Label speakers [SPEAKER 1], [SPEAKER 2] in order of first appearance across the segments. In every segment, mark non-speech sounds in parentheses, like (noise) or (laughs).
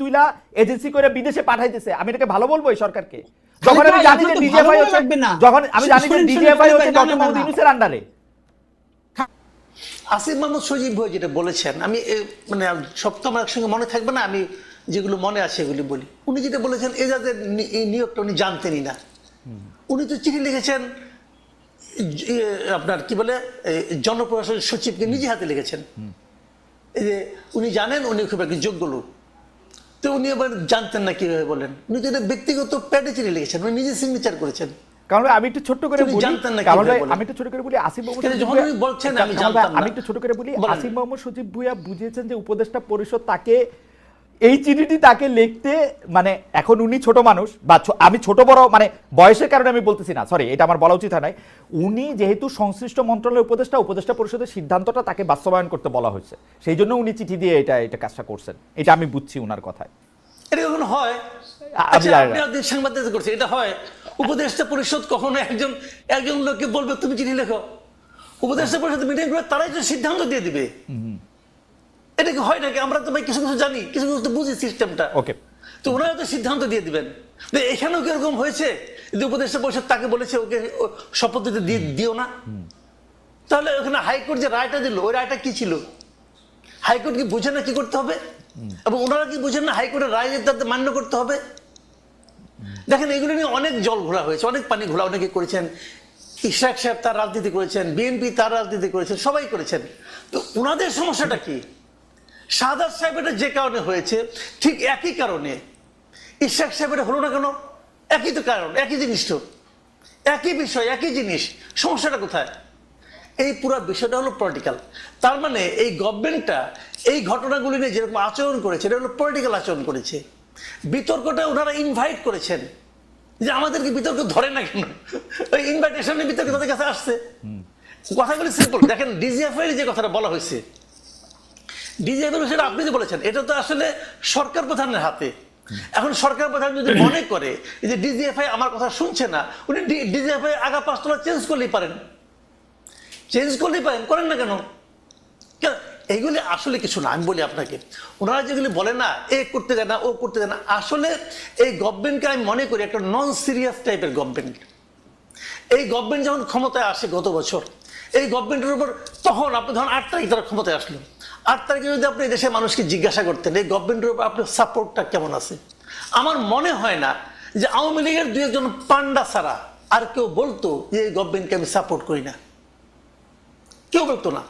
[SPEAKER 1] তুইলা এজেন্সি করে বিদেশে পাঠাইতেছে। আমি এটাকে ভালো বলব এই সরকারকে? যখন আমি জানি যে ডিজিএফআই হচ্ছে যখন আমি জানি যে ডিজিএফআই হচ্ছে ডক্টর
[SPEAKER 2] না।
[SPEAKER 1] ইউনূসের আন্ডারে
[SPEAKER 3] আসিফ মাহমুদ সজীব ভাই যেটা বলেছেন আমি মানে সব তো আমার একসঙ্গে মনে থাকবে না আমি যেগুলো মনে আছে এগুলি বলি। উনি যেটা বলেছেন এজাজের এই নিয়োগটা উনি জানতেনই না। উনি তো চিঠি লিখেছেন আপনার কি বলে জনপ্রশাসন সচিবকে নিজে হাতে লিখেছেন। এই যে উনি জানেন উনি খুব একটা যোগ্য লোক। তো উনি আবার জানতেন না কীভাবে বলেন উনি তো এটা ব্যক্তিগত প্যাডে চিঠি লিখেছেন উনি নিজে সিগনেচার করেছেন
[SPEAKER 1] কারণ আমি একটু ছোট্ট করে বলি
[SPEAKER 3] জানতেন না
[SPEAKER 1] কারণ? আমি একটু ছোট করে বলি আসিফ মোহাম্মদ সচিব
[SPEAKER 3] যখন বলছেন আমি জানতাম
[SPEAKER 1] আমি একটু ছোট করে বলি। আসিফ সজীব ভুইয়া বুঝিয়েছেন যে উপদেষ্টা পরিষদ তাকে এই চিঠিটি তাকে লিখতে মানে এখন উনি ছোট মানুষ বা আমি ছোট বড় মানে বয়সের কারণে আমি বলতেছি না সরি এটা আমার বলা উচিত হয় নাই। উনি যেহেতু সংশ্লিষ্ট মন্ত্রণালয়ের উপদেষ্টা উপদেষ্টা পরিষদের সিদ্ধান্তটা তাকে বাস্তবায়ন করতে বলা হয়েছে। সেই জন্য উনি চিঠি দিয়ে এটা এটা কাজটা করছেন। এটা আমি বুঝছি উনার কথায়।
[SPEAKER 3] এটা কখন হয় আচ্ছা সাংবাদিকতা করছেন এটা হয়। উপদেষ্টা পরিষদ কখনো একজন একজন লোককে বলবে তুমি চিঠি লেখো। উপদেষ্টা পরিষদ মিটিং করে তারাই তো সিদ্ধান্ত দিয়ে দিবে। এটা কি হয় নাকি? আমরা তো ভাই কিছু কিছু জানি কিছু কিছু তো বুঝি সিস্টেমটা
[SPEAKER 1] ওকে
[SPEAKER 3] তো ওনারা তো সিদ্ধান্ত দিয়ে দিবেন। এখানেও কি এরকম হয়েছে? যে উপদেষ্টা পরিষদ তাকে বলেছে ওকে শপথ দিতে দিও না? তাহলে ওখানে হাইকোর্ট যে রায়টা দিল ওই রায়টা কি ছিল? হাইকোর্ট কি বুঝে না কি করতে হবে? এবং ওনারা কি বুঝেন না হাইকোর্টের রায় তাদের মান্য করতে হবে? দেখেন এগুলো নিয়ে অনেক জল ঘোরা হয়েছে অনেক পানি ঘোলা অনেকে করেছেন। ইশরাক সাহেব তার রাজনীতি করেছেন বিএনপি তার রাজনীতি করেছেন সবাই করেছেন। তো ওনাদের সমস্যাটা কি? শাহাদাত সাহেব এটা যে কারণে হয়েছে ঠিক একই কারণে। ইশরাক সাহেব এটা হলো না কেন? একই তো কারণ একই জিনিস তো। একই বিষয় একই জিনিস। সমস্যাটা কোথায়? এই পুরো বিষয়টা হলো পলিটিক্যাল তার মানে এই গভর্নমেন্টটা এই ঘটনাগুলি নিয়ে যেরকম আচরণ করেছে এটা হলো পলিটিক্যাল আচরণ করেছে। বিতর্কটা ওনারা ইনভাইট করেছেন। যে আমাদেরকে বিতর্ক ধরে না কেন? ওই ইনভাইটেশনের বিতর্ক তাদের কাছে আসছে। কথাগুলি সিম্পল দেখেন ডিজিএফ এর যে কথাটা বলা হয়েছে ডিজিএফ এর বিষয়টা আপনি যে বলেছেন, এটা তো আসলে সরকার প্রধানের হাতে। এখন সরকার প্রধান যদি মনে করে যে ডিজিএফআই আমার কথা শুনছে না, উনি ডিজিএফআই আগা পাঁচতলা চেঞ্জ করলেই পারেন। চেঞ্জ করলেই পারেন, করেন না কেন? কেন? এইগুলি আসলে কিছু না, আমি বলি আপনাকে। ওনারা যেগুলি বলে না, এ করতে দেয় না, ও করতে দেয় না, আসলে এই গভর্নমেন্টকে আমি মনে করি একটা নন সিরিয়াস টাইপের গভর্নমেন্ট এই গভর্নমেন্ট যখন ক্ষমতায় আসে গত বছর, এই গভর্নমেন্টের উপর তখন আপনি ধরুন আট তারিখ তারা ক্ষমতায় আসলো। আট তারিখে যদি আপনি দেশের মানুষকে জিজ্ঞাসা করতেন, এই গভর্নমেন্টের উপর আপনার সাপোর্টটা কেমন আছে? আমার মনে হয় না যে আওয়ামী লীগের দুই একজন পান্ডা ছাড়া আর কেউ বলতো যে এই গভর্নমেন্টকে আমি সাপোর্ট করি না। কেউ বলতো না।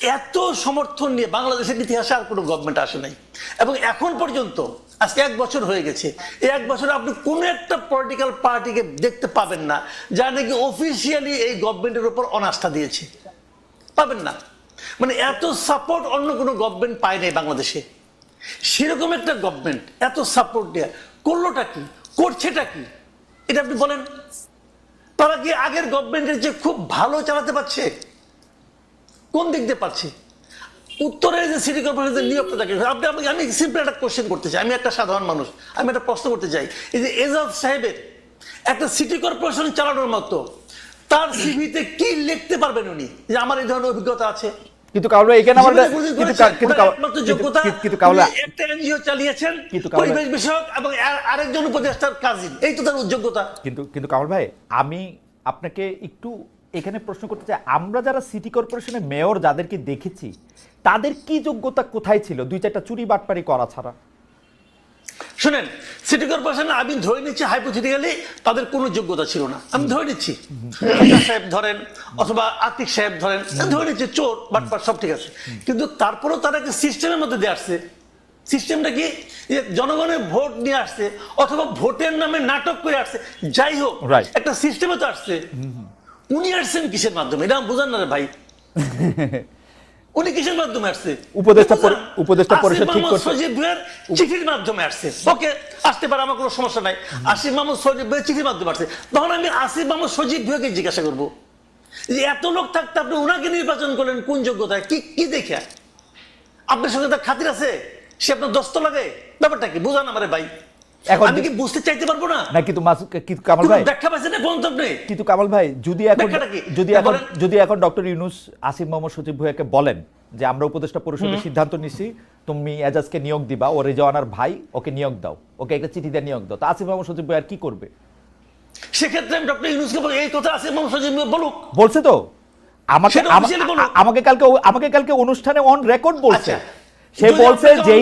[SPEAKER 3] এত সমর্থন নিয়ে বাংলাদেশের ইতিহাসে আর কোনো গভর্নমেন্ট আসে নাই। এবং এখন পর্যন্ত, আজকে এক বছর হয়ে গেছে, এই এক বছরে আপনি কোন একটা পলিটিক্যাল পার্টিকে দেখতে পাবেন না, যা নাকি অফিসিয়ালি এই গভর্নমেন্টের উপর অনাস্থা দিয়েছে। পাবেন না। মানে এত সাপোর্ট অন্য কোনো গভর্নমেন্ট পায় নাই বাংলাদেশে। সেরকম একটা গভর্নমেন্ট এত সাপোর্ট দেয়া। করলোটা কি? করছেটা কি? এটা আপনি বলেন। তারা কি আগের গভর্নমেন্টের যে খুব ভালো চালাতে পারছে? কোন দিক দিয়ে পাচ্ছে উত্তরের যে সিটি কর্পোরেশনের নিয়োগটা থাকে আপনি আমাকে আমি সিম্পল একটা কোশ্চেন করতে চাই। আমি একটা সাধারণ মানুষ। আমি একটা প্রশ্ন করতে চাই। এই যে এজাজ সাহেবের একটা সিটি কর্পোরেশন চালানোর মতো, তার সিভিতে কি লিখতে পারবেন উনি? যে আমার এই ধরনের অভিজ্ঞতা আছে।
[SPEAKER 1] কিন্তু কাউলা এখানে আমার কিন্তু কাউ- কিন্তু- কিন্তু- কাউলা
[SPEAKER 3] একটা এনজিও চালিয়েছেন
[SPEAKER 1] কিন্তু
[SPEAKER 3] পরিবেশ বিষয়ক এবং আরেকজন উপদেষ্টার কাজিন এই তো তার যোগ্যতা
[SPEAKER 1] কিন্তু কিন্তু কামাল ভাই আমি আপনাকে একটু এখানে প্রশ্ন করতে চাই। আমরা যারা সিটি কর্পোরেশনের মেয়র যাদেরকে দেখেছি তাদের কি যোগ্যতা কোথায় ছিল? দুই চারটা চুরি বাটপারি করা ছাড়া।
[SPEAKER 3] শুনেন সিটি কর্পোরেশন আমি ধরে নিচ্ছি হাইপোথেটিক্যালি তাদের কোনো যোগ্যতা ছিল না। আমি ধরে নিচ্ছি। সাহেব ধরেন অথবা আতিক সাহেব ধরেন ধরে নিচ্ছি চোর বাটপার সব ঠিক আছে। কিন্তু তারপরেও তারা একটা সিস্টেমের মধ্যে দিয়ে আসছে। সিস্টেমটা কি? যে জনগণের ভোট নিয়ে আসছে অথবা ভোটের নামে নাটক করে আসছে। যাই হোক একটা সিস্টেমে তো আসছে। উনি আসছেন কিসের মাধ্যমে? এটা আমি বুঝান না রে ভাই। (laughs) উনি কিসের মাধ্যমে আসছে?
[SPEAKER 1] উপদেষ্টা উপদেষ্টা পরিষদ ঠিক করছে।
[SPEAKER 3] সজীব ভুঁইয়ার চিঠির মাধ্যমে আসছে। ওকে আসতে পারে আমার কোনো সমস্যা নাই। আসিফ মাহমুদ সজীব ভুঁইয়ার চিঠির মাধ্যমে আসছে। তখন আমি আসিফ মাহমুদ সজীব জিজ্ঞাসা করব যে এত লোক থাকতে আপনি ওনাকে নির্বাচন করলেন কোন যোগ্যতায়? কি কি দেখে? আপনার সঙ্গে তার খাতির আছে? সে আপনার দস্ত লাগে? ব্যাপারটা কি? বুঝান আমারে ভাই।
[SPEAKER 1] এখন
[SPEAKER 3] আমি কি বুঝতে চাইতে পারব না?
[SPEAKER 1] না কিন্তু মাসুদ কিন্তু কামাল ভাই?
[SPEAKER 3] ব্যাখ্যা পাচ্ছেন না কোন আপনি
[SPEAKER 1] কিন্তু কামাল ভাই যদি এখন যদি এখন যদি এখন ডক্টর ইউনুস আসিফ মোহাম্মদ সচিব ভুইয়াকে বলেন যে আমরা উপদেষ্টা পরিষদের সিদ্ধান্ত নিচ্ছি তুমি এজাজকে নিয়োগ দিবা ও রেজওয়ানার ভাই ওকে নিয়োগ দাও। ওকে একটা চিঠি দিয়ে নিয়োগ দাও। তা আসিফ মাহমুদ সচিব ভাই আর কি করবে?
[SPEAKER 3] সেক্ষেত্রে আমি ডক্টর ইউনুসকে বলি, এই কথা আছে মোহাম্মদ বলুক।
[SPEAKER 1] বলছে তো? আমাকে। আমাকে কালকে আমাকে কালকে অনুষ্ঠানে অন রেকর্ড বলছে।
[SPEAKER 3] আচ্ছা।
[SPEAKER 1] সে বলছে যে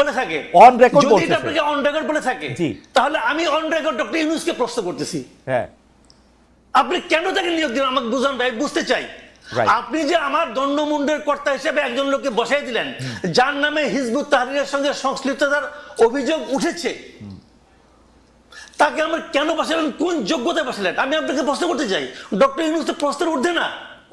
[SPEAKER 3] বলে থাকে
[SPEAKER 1] On record বলছে সে।
[SPEAKER 3] আপনাকে অন রেকর্ড বলে থাকে। তাহলে আমি অন রেকর্ড ডক্টর ইউনুসকে প্রশ্ন করতেছি।
[SPEAKER 1] হ্যাঁ।
[SPEAKER 3] আপনি কেন তাকে নিয়োগ দিলেন? আমাকে বুঝান ভাই বুঝতে চাই। আপনি যে আমার দণ্ডমুন্ডের কর্তা হিসেবে একজন লোককে বসাই দিলেন যার নামে হিজবুত তাহরিরের সঙ্গে সংশ্লিষ্টতার অভিযোগ উঠেছে তাকে আমার কেন বসালেন? কোন যোগ্যতায় বসালেন? আমি আপনাকে প্রশ্ন করতে চাই। ডক্টর ইউনুস তো প্রশ্নের উঠবে না।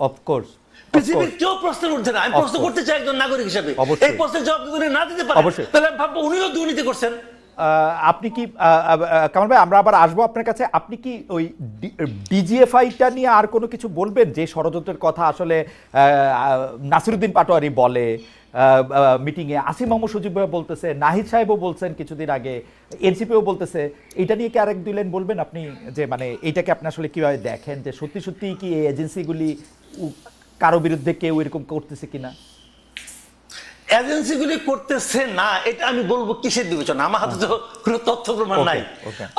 [SPEAKER 1] অফকোর্স
[SPEAKER 3] পৃথিবীর কেউ প্রশ্নের উঠছে না। আমি প্রশ্ন করতে চাই একজন নাগরিক হিসেবে। এই প্রশ্নের জবাব যদি না দিতে পারেন তাহলে আমি ভাববো উনিও দুর্নীতি করছেন।
[SPEAKER 1] আপনি কি কামাল ভাই আমরা আবার আসব আপনার কাছে। আপনি কি ওই ডিজিএফআইটা নিয়ে আর কোনো কিছু বলবেন? যে ষড়যন্ত্রের কথা আসলে নাসিরুদ্দিন পাটোয়ারি বলে মিটিংয়ে আসিম মোহাম্মদ সজীব ভাই বলতেছে নাহিদ সাহেবও বলছেন কিছুদিন আগে এনসিপিও বলতেছে। এটা নিয়ে কি আরেক দুই লাইন বলবেন আপনি? যে মানে এইটাকে আপনি আসলে কীভাবে দেখেন? যে সত্যি সত্যি কি এই এজেন্সিগুলি কারও বিরুদ্ধে কেউ এরকম করতেছে কিনা?
[SPEAKER 3] এজেন্সিগুলি করতেছে না এটা আমি বলব কিসের বিবেচনা? আমার হাতে তো কোনো তথ্য প্রমাণ নাই।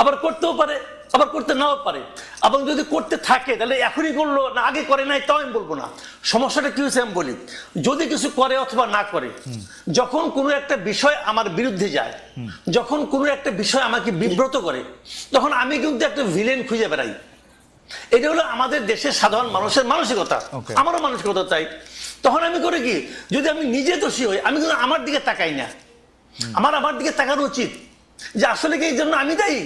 [SPEAKER 3] আবার করতেও পারে আবার করতে নাও পারে। এবং যদি করতে থাকে তাহলে এখনই করল না আগে করে নাই তাও আমি বলব না। সমস্যাটা কি হয়েছে আমি বলি যদি কিছু করে অথবা না করে যখন কোনো একটা বিষয় আমার বিরুদ্ধে যায় যখন কোনো একটা বিষয় আমাকে বিব্রত করে তখন আমি কিন্তু একটা ভিলেন খুঁজে বেড়াই। এটা হলো আমাদের দেশের সাধারণ মানুষের মানসিকতা। আমারও মানসিকতা তাই। তখন আমি করে কি যদি আমি নিজে দোষী হই আমি কিন্তু আমার দিকে তাকাই না। আমার আমার দিকে তাকানো উচিত যে আসলে কি এই জন্য আমি দায়ী?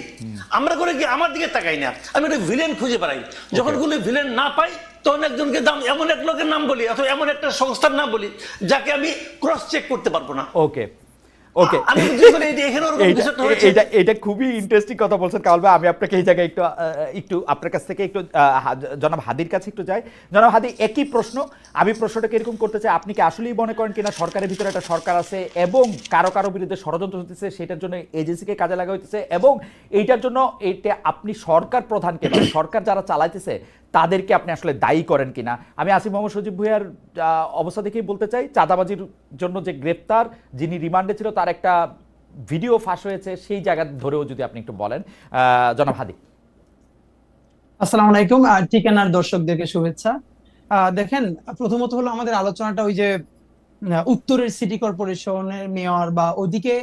[SPEAKER 3] আমরা করে কি আমার দিকে তাকাই না। আমি একটা ভিলেন খুঁজে বেড়াই। যখন কোনো ভিলেন না পাই তখন একজনকে দাম এমন এক লোকের নাম বলি অথবা এমন একটা সংস্থার নাম বলি যাকে আমি ক্রস চেক করতে পারব না।
[SPEAKER 1] ওকে ওকে। এটা এটা খুবই ইন্টারেস্টিং কথা বলছেন ভাই আমি আপনাকে এই জায়গায় একটু একটু আপনার কাছ থেকে একটু জনাব হাদির কাছে একটু যাই জনাব হাদি একই প্রশ্ন আমি প্রশ্নটাকে এরকম করতে চাই আপনি কি আসলেই মনে করেন কিনা সরকারের ভিতরে একটা সরকার আছে এবং কারও কারও বিরুদ্ধে ষড়যন্ত্র হতেছে সেটার জন্য এজেন্সিকে কাজে লাগা হইতেছে এবং এইটার জন্য এটা আপনি সরকার প্রধানকে মানে সরকার যারা চালাইতেছে তাদেরকে আপনি আসলে দায়ী করেন কিনা? আমি আসিফ মোহাম্মদ সজিব ভুইয়ার অবস্থা দেখেই বলতে চাই, চাঁদাবাজির জন্য যে গ্রেপ্তার, যিনি রিমান্ডে ছিল, তার একটা ভিডিও ফাঁস হয়েছে, সেই জায়গা ধরেও যদি আপনি একটু বলেন। জনাব হাদি।
[SPEAKER 2] আসসালামু আলাইকুম। ঠিকানার দর্শকদেরকে শুভেচ্ছা। দেখেন, প্রথমত হলো আমাদের আলোচনাটা ওই যে উত্তরের সিটি কর্পোরেশনের মেয়র বা ওদিকে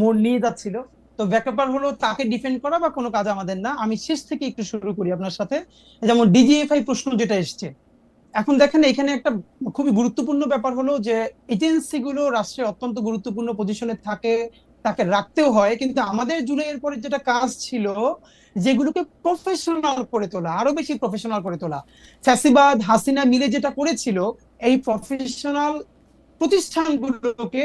[SPEAKER 2] মোড় নিয়ে যাচ্ছিল। তো ব্যাপার হলো তাকে ডিফেন্ড করা বা কোনো কাজ আমাদের না। আমি শেষ থেকে একটু শুরু করি আপনার সাথে। যেমন ডিজিএফআই প্রশ্ন যেটা এসছে। এখন দেখেন এখানে একটা খুবই গুরুত্বপূর্ণ ব্যাপার হলো যে এজেন্সিগুলো রাষ্ট্রের অত্যন্ত গুরুত্বপূর্ণ পজিশনে থাকে, তাকে রাখতেও হয়। কিন্তু আমাদের জুলাইয়ের পরে যেটা কাজ ছিল, যেগুলোকে প্রফেশনাল করে তোলা, আরও বেশি প্রফেশনাল করে তোলা। ফ্যাসিবাদ, হাসিনা মিলে যেটা করেছিল, এই প্রফেশনাল প্রতিষ্ঠানগুলোকে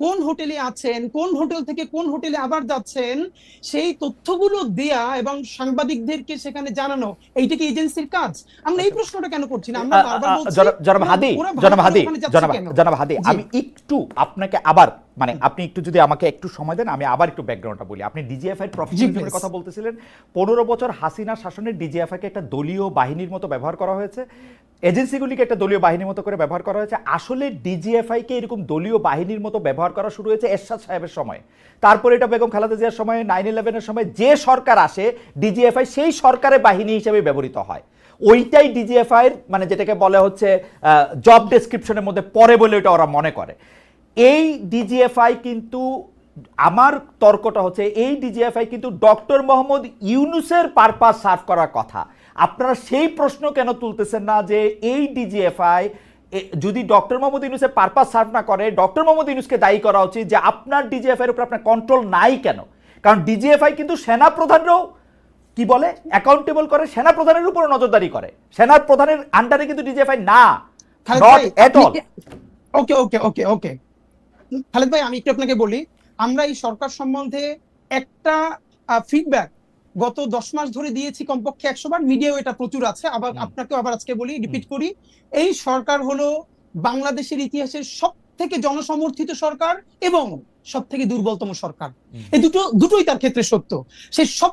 [SPEAKER 2] কোন হোটেলে আছেন কোন হোটেল থেকে কোন হোটেলে আবার যাচ্ছেন সেই তথ্যগুলো দেয়া এবং সাংবাদিকদেরকে সেখানে জানানো এইটা কি এজেন্সির কাজ? আমরা এই প্রশ্নটা কেন করছি না? আমরা বারবার বলছি
[SPEAKER 1] জনাব- হাদি জনাব হাদি জনাব জনাব হাদি আমি একটু আপনাকে আবার মানে আপনি একটু যদি আমাকে একটু সময় দেন আমি আবার একটু ব্যাকগ্রাউন্ডটা বলি। আপনি ডিজিএফআই
[SPEAKER 2] please.
[SPEAKER 1] কথা বলতেছিলেন পনেরো বছর হাসিনা শাসনের ডিজিএফআইকে একটা দলীয় বাহিনীর মতো ব্যবহার করা হয়েছে। এজেন্সিগুলিকে একটা দলীয় বাহিনীর মতো করে ব্যবহার করা হয়েছে। আসলে ডিজিএফআইকে এরকম দলীয় বাহিনীর মতো ব্যবহার করা শুরু হয়েছে এরশাদ সাহেবের সময়। তারপরে এটা বেগম খালেদা জিয়ার সময় নাইন ইলেভেনের সময় যে সরকার আসে, ডিজিএফআই সেই সরকারের বাহিনী হিসেবে ব্যবহৃত হয়। ওইটাই ডিজিএফআই এর মানে যেটাকে বলা হচ্ছে জব ডেসক্রিপশনের মধ্যে পড়ে বলে ওটা ওরা মনে করে। এই ডিজিএফআই কিন্তু, আমার তর্কটা হচ্ছে, এই ডিজিএফআই কিন্তু ডক্টর মোহাম্মদ ইউনুসের পারপাস সার্ভ করার কথা। আপনারা সেই প্রশ্ন কেন তুলতেছেন না যে এই ডিজিএফআই যদি ডক্টর মোহাম্মদ ইউনুসের পারপাস সার্ভ না করে ডক্টর মোহাম্মদ ইউনুসকে দায়ী করা উচিত যে আপনার ডিজিএফআই এর উপর আপনার কন্ট্রোল নাই কেন? কারণ ডিজিএফআই কিন্তু সেনা প্রধানরাও কি বলে অ্যাকাউন্টেবল করে সেনা প্রধানের উপর নজরদারি করে। সেনা প্রধানের আন্ডারে কিন্তু ডিজিএফআই না
[SPEAKER 2] খালেদ
[SPEAKER 1] নট
[SPEAKER 2] ভাই,
[SPEAKER 1] এট অল
[SPEAKER 2] ওকে ওকে ওকে ওকে খালেদ ভাই আমি একটু আপনাকে বলি আমরা এই সরকার সম্বন্ধে একটা ফিডব্যাক গত দশ মাস ধরে দিয়েছি কমপক্ষে একশো বার মিডিয়াও এটা প্রচুর আছে। আবার
[SPEAKER 1] আপনাকে
[SPEAKER 2] আপনাকেও আবার আজকে বলি রিপিট করি। এই সরকার হলো বাংলাদেশের ইতিহাসের সব থেকে জনসমর্থিত সরকার এবং সব থেকে দুর্বলতম সরকার। এই দুটো দুটোই তার ক্ষেত্রে সত্য। সে সব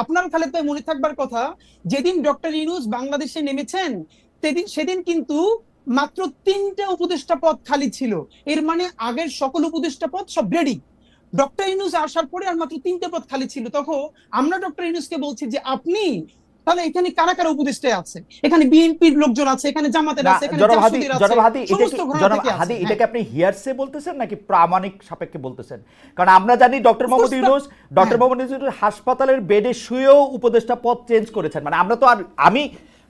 [SPEAKER 2] আপনার খালেদ ভাই মনে থাকবার কথা, যেদিন ডক্টর ইনুস বাংলাদেশে নেমেছেন, সেদিন সেদিন কিন্তু মাত্র তিনটা উপদেষ্টা পদ খালি ছিল। এর মানে আগের সকল উপদেষ্টা পদ সব রেডি ডক্টর ইনুস আসার পরে আর মাত্র তিনটে পদ খালি ছিল। তখন আমরা ডক্টর ইনুসকে বলছি যে, আপনি তাহলে এখানে কারা কারা উপদেষ্টায় আছে এখানে বিএনপির লোকজন আছে এখানে জামাতের আছে এখানে আছে,
[SPEAKER 1] জনাব হাদি এটা
[SPEAKER 2] সমস্ত
[SPEAKER 1] কি
[SPEAKER 2] ঘরানা
[SPEAKER 1] জনাব
[SPEAKER 2] থেকে আছে।
[SPEAKER 1] হাদি
[SPEAKER 2] হ্যাঁ।
[SPEAKER 1] এটাকে আপনি হিয়ারসে বলতেছেন নাকি প্রামাণিক সাপেক্ষে বলতেছেন কারণ আমরা জানি ডক্টর মোহাম্মদ ইউনুস ডক্টর
[SPEAKER 2] হ্যাঁ।
[SPEAKER 1] মোহাম্মদ ইউনুস হাসপাতালের বেডে শুয়েও উপদেষ্টা পদ চেঞ্জ করেছেন মানে আমরা তো আর আমি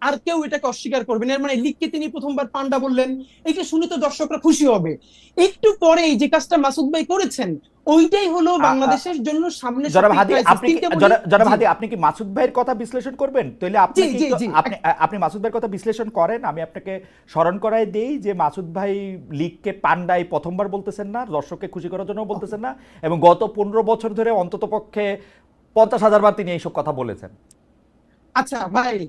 [SPEAKER 2] আর কেউ এটাকে অস্বীকার করবে না। এর মানে লীগকে তিনি প্রথমবার পান্ডা বললেন। এটা শুনে তো দর্শকরা খুশি হবে। একটু পরে যে কাজটা মাসুদ ভাই করেছেন ওইটাই হলো বাংলাদেশের জন্য সামনে
[SPEAKER 1] জনাব হাদি আপনি কি- মাসুদ ভাইয়ের কথা বিশ্লেষণ করবেন? তাহলে আপনি। আপনি আপনি মাসুদ ভাইয়ের কথা বিশ্লেষণ করেন। আমি আপনাকে স্মরণ করাই দেই যে মাসুদ ভাই লিগকে পান্ডাই প্রথমবার বলতেছেন না দর্শককে খুশি করার জন্য বলতেছেন না এবং গত পনেরো বছর ধরে অন্তত পক্ষে পঞ্চাশ হাজার বার তিনি এইসব কথা বলেছেন।
[SPEAKER 2] আচ্ছা ভাই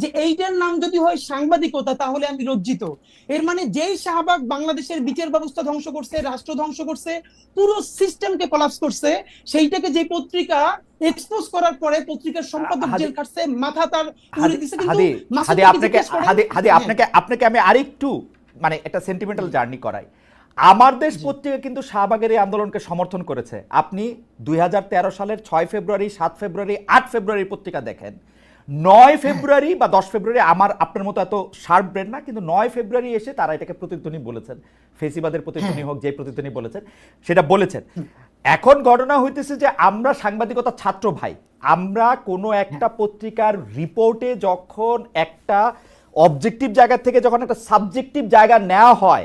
[SPEAKER 2] যে এইটার নাম যদি হয় সাংবাদিকতা তাহলে আমি লজ্জিত। এর মানে যেই শাহবাগ বাংলাদেশের বিচার ব্যবস্থা ধ্বংস করছে রাষ্ট্র ধ্বংস করছে পুরো সিস্টেমকে কলাপস করছে সেইটাকে যে পত্রিকা এক্সপোজ করার পরে পত্রিকার সম্পাদক জেল খাটছে মাথা তার উড়ে দিছে কিন্তু
[SPEAKER 1] হাদি আপনাকে হাদি হাদি
[SPEAKER 2] হ্যাঁ।
[SPEAKER 1] আপনাকে আপনাকে আমি আরেকটু মানে একটা সেন্টিমেন্টাল জার্নি করাই। আমার দেশ পত্রিকা কিন্তু শাহবাগের এই আন্দোলনকে সমর্থন করেছে। আপনি দুই হাজার তেরো সালের ছয় ফেব্রুয়ারি সাত ফেব্রুয়ারি আট ফেব্রুয়ারি পত্রিকা দেখেন। নয় ফেব্রুয়ারি বা দশ ফেব্রুয়ারি আমার আপনার মতো এত শার্প ব্রেন না কিন্তু নয় ফেব্রুয়ারি এসে তারা এটাকে প্রতিধ্বনি বলেছেন। ফেসিবাদের প্রতিধ্বনি হোক যে প্রতিধ্বনি বলেছেন সেটা বলেছেন। এখন ঘটনা হইতেছে যে আমরা সাংবাদিকতা ছাত্র ভাই আমরা কোনো একটা পত্রিকার রিপোর্টে যখন একটা অবজেক্টিভ জায়গা থেকে যখন একটা সাবজেক্টিভ জায়গা নেওয়া হয়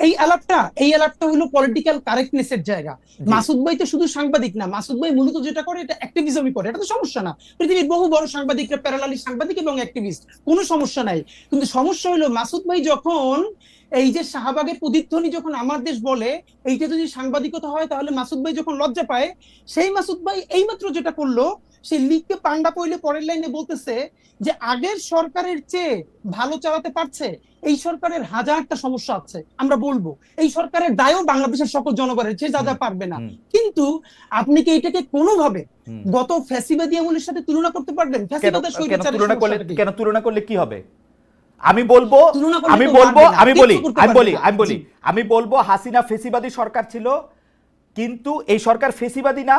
[SPEAKER 2] এই আলাপটা এই আলাপটা হলো পলিটিক্যাল কারেক্টনেসের জায়গা। মাসুদ ভাই তো শুধু সাংবাদিক না মাসুদ ভাই মূলত যেটা করে এটা অ্যাক্টিভিজমই করে এটা তো সমস্যা না। পৃথিবীর বহু বড় সাংবাদিকরা প্যারালালি সাংবাদিক এবং অ্যাক্টিভিস্ট কোনো সমস্যা নাই। কিন্তু সমস্যা হলো মাসুদ ভাই যখন এই যে শাহবাগের প্রতিধ্বনি যখন আমার দেশ বলে এইটা যদি সাংবাদিকতা হয় তাহলে মাসুদ ভাই যখন লজ্জা পায় সেই মাসুদ ভাই এইমাত্র যেটা করল সে লিখকে পান্ডা পইলে পরের লাইনে বলতেছে যে আগের সরকারের চেয়ে ভালো চালাতে পারছে এই সরকারের হাজারটা সমস্যা আছে আমরা বলব। এই সরকারের দায়ও বাংলাদেশের সকল জনগণের চেয়ে যা যা পারবে না। কিন্তু আপনি কি এটাকে কোনোভাবে গত ফ্যাসিবাদী আমলের সাথে তুলনা করতে পারবেন?
[SPEAKER 1] তুলনা করলে
[SPEAKER 2] কি?
[SPEAKER 1] কেন তুলনা করলে কি হবে? আমি বলব আমি বলব আমি বলি আমি বলি আমি বলি আমি বলব হাসিনা ফেসিবাদী সরকার ছিল কিন্তু এই সরকার ফেসিবাদী না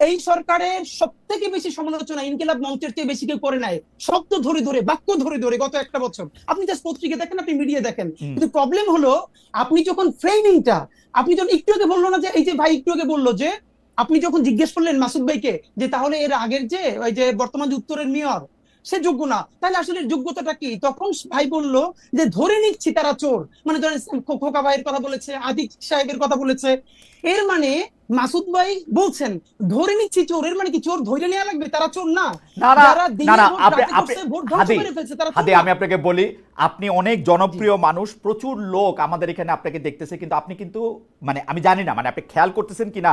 [SPEAKER 2] এই সরকারের সব থেকে বেশি সমালোচনা ইনকিলাব মঞ্চের চেয়ে বেশি কেউ করে নাই। শব্দ ধরে ধরে বাক্য ধরে ধরে গত একটা বছর। আপনি জাস্ট পত্রিকা দেখেন আপনি মিডিয়া দেখেন। কিন্তু প্রবলেম হলো আপনি যখন ফ্রেমিংটা আপনি যখন একটু আগে বলল না যে এই যে ভাই একটু আগে বলল যে আপনি যখন জিজ্ঞেস করলেন মাসুদ ভাইকে যে তাহলে এর আগের যে ওই যে বর্তমান যে উত্তরের মেয়র সে যোগ্য না। তাহলে আসলে যোগ্যতাটা কি? তখন ভাই বলল যে ধরে নিচ্ছি তারা চোর। মানে ধরেন খোকা ভাইয়ের কথা বলেছে আদিক সাহেবের কথা বলেছে। এর মানে মাসুদ ভাই বলছেন ধরে নিচ্ছি চোর। এর মানে কি চোর ধরে নেওয়া লাগবে? তারা চোর না।
[SPEAKER 1] হাদি। আমি আপনাকে বলি আপনি অনেক জনপ্রিয় মানুষ প্রচুর লোক আমাদের এখানে আপনাকে দেখতেছে কিন্তু আপনি কিন্তু মানে আমি জানি না মানে আপনি খেয়াল করতেছেন কিনা?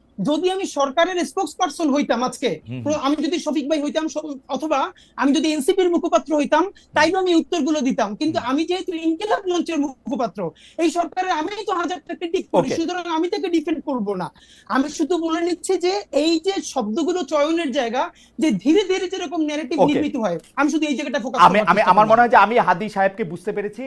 [SPEAKER 2] যদি আমি সরকারের স্পোক্স পারসন হইতাম আজকে আমি যদি শফিক ভাই হইতাম অথবা আমি যদি এনসিপির মুখপাত্র হইতাম তাইলে আমি উত্তরগুলো দিতাম। কিন্তু আমি যেহেতু ইনকিলাব মঞ্চের মুখপাত্র এই সরকারের আমি তো হাজারটা ক্রিটিক করি সুতরাং আমি তাকে ডিফেন্ড করব না। আমি শুধু বলে নিচ্ছি যে এই যে শব্দগুলো চয়নের জায়গা যে ধীরে ধীরে যেরকম ন্যারেটিভ. নির্মিত হয় আমি শুধু এই জায়গাটা ফোকাস
[SPEAKER 1] আমি আমার মনে হয় যে আমি হাদি সাহেবকে বুঝতে পেরেছি।